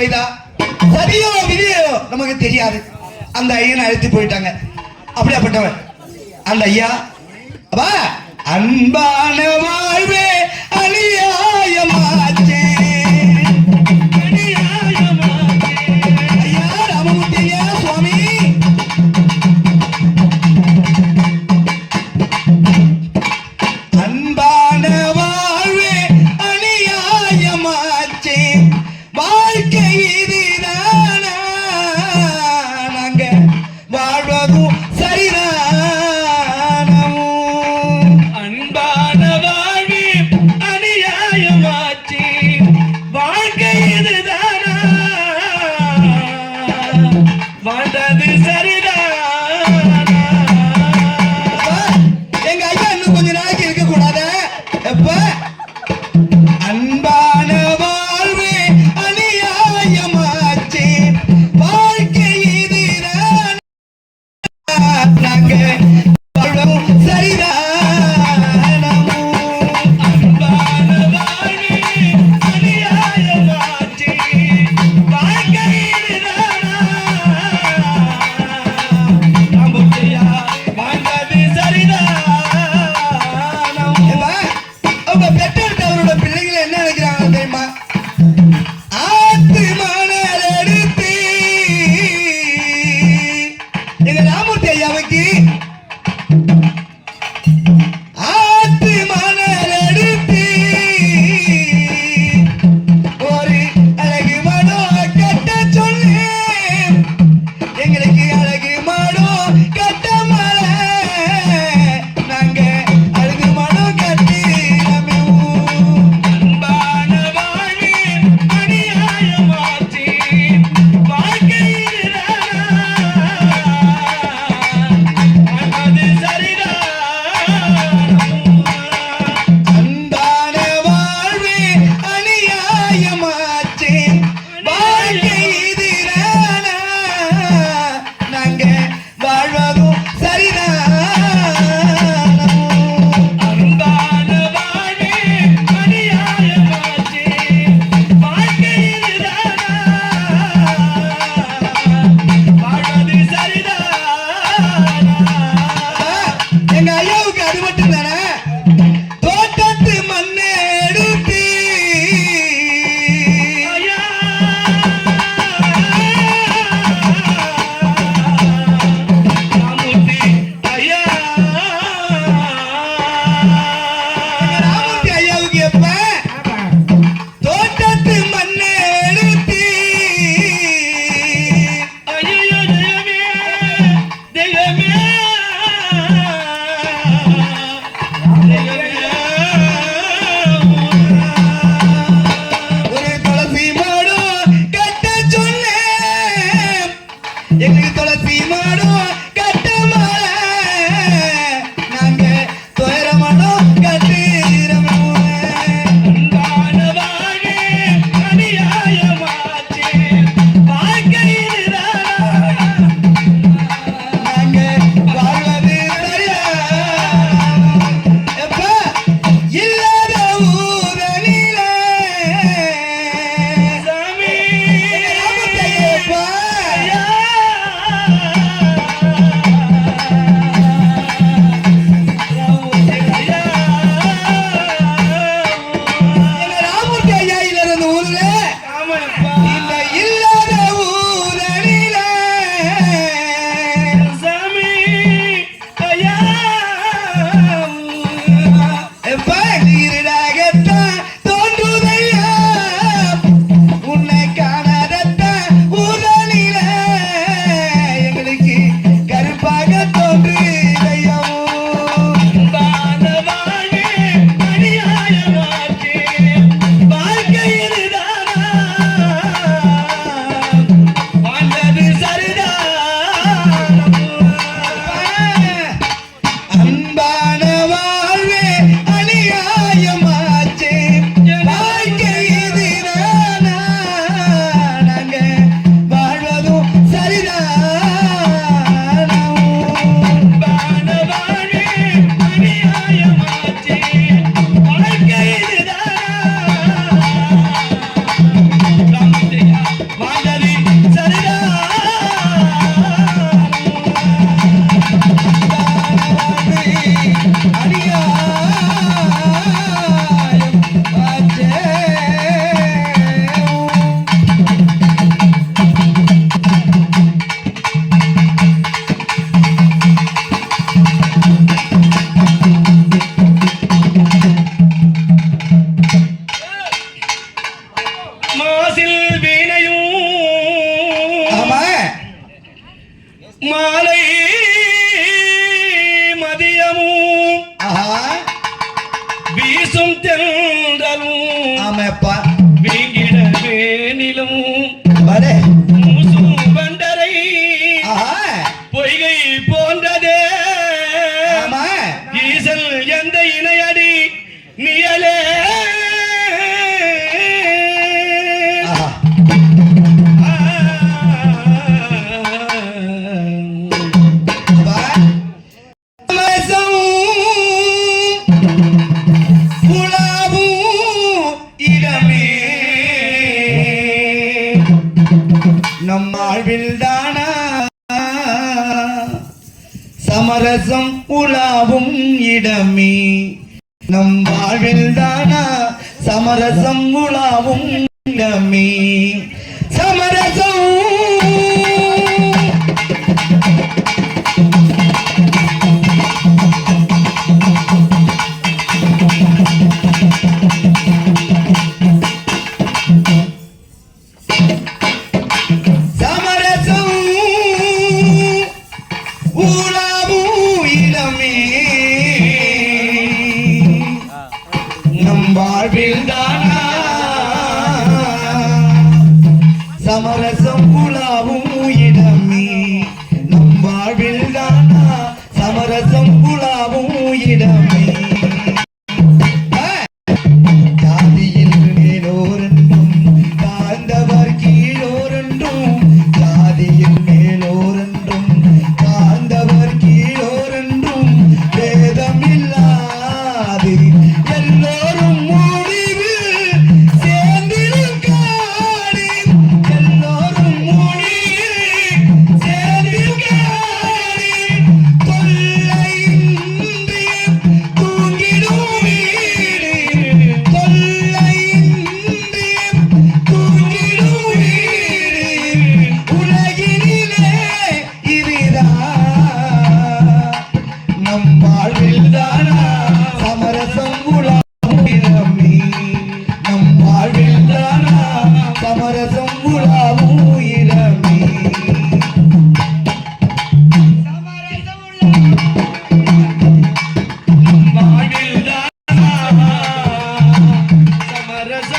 செய்தா சரியோ விதியோ நமக்கு தெரியாது. அந்த ஐயனை அழைத்து போயிட்டாங்க. அப்படியாப்பட்டவன். அந்த ஐயா அப்பா அன்பானவா Epa! Thank you. நம்மிடமே நம் வாழ்வில் தானா சமரசம் உலாவும் நம்மே சமரசம் Tá Samara é São Pula.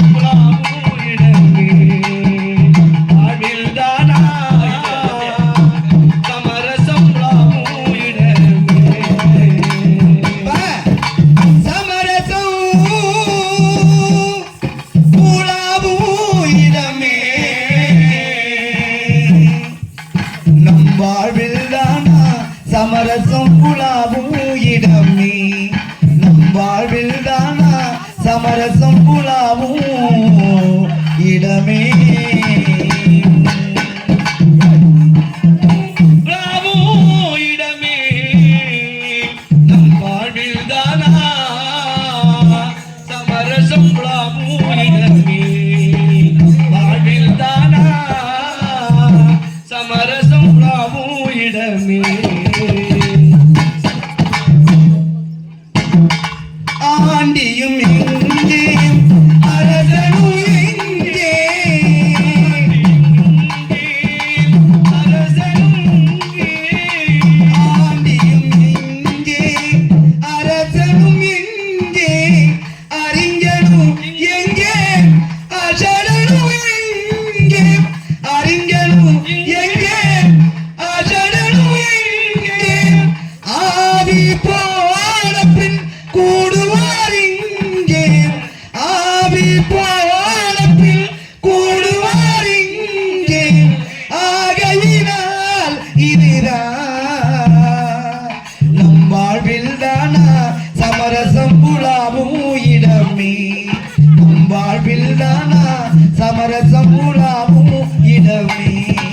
Thank you. Thank you.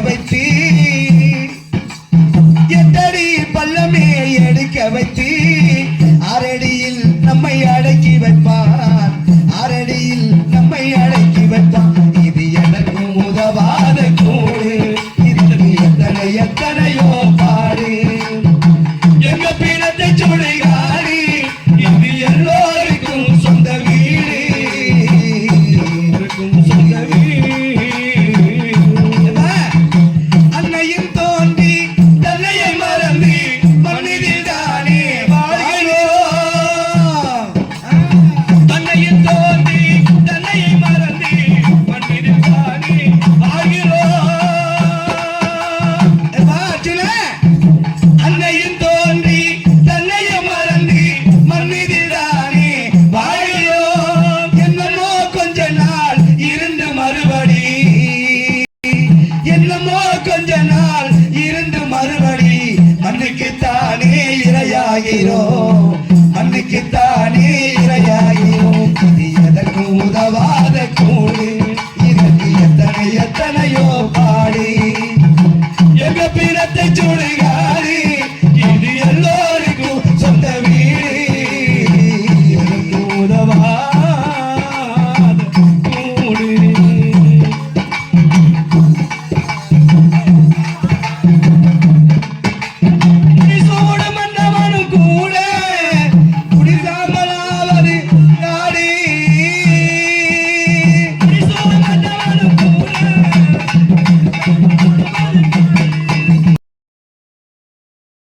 வைத்து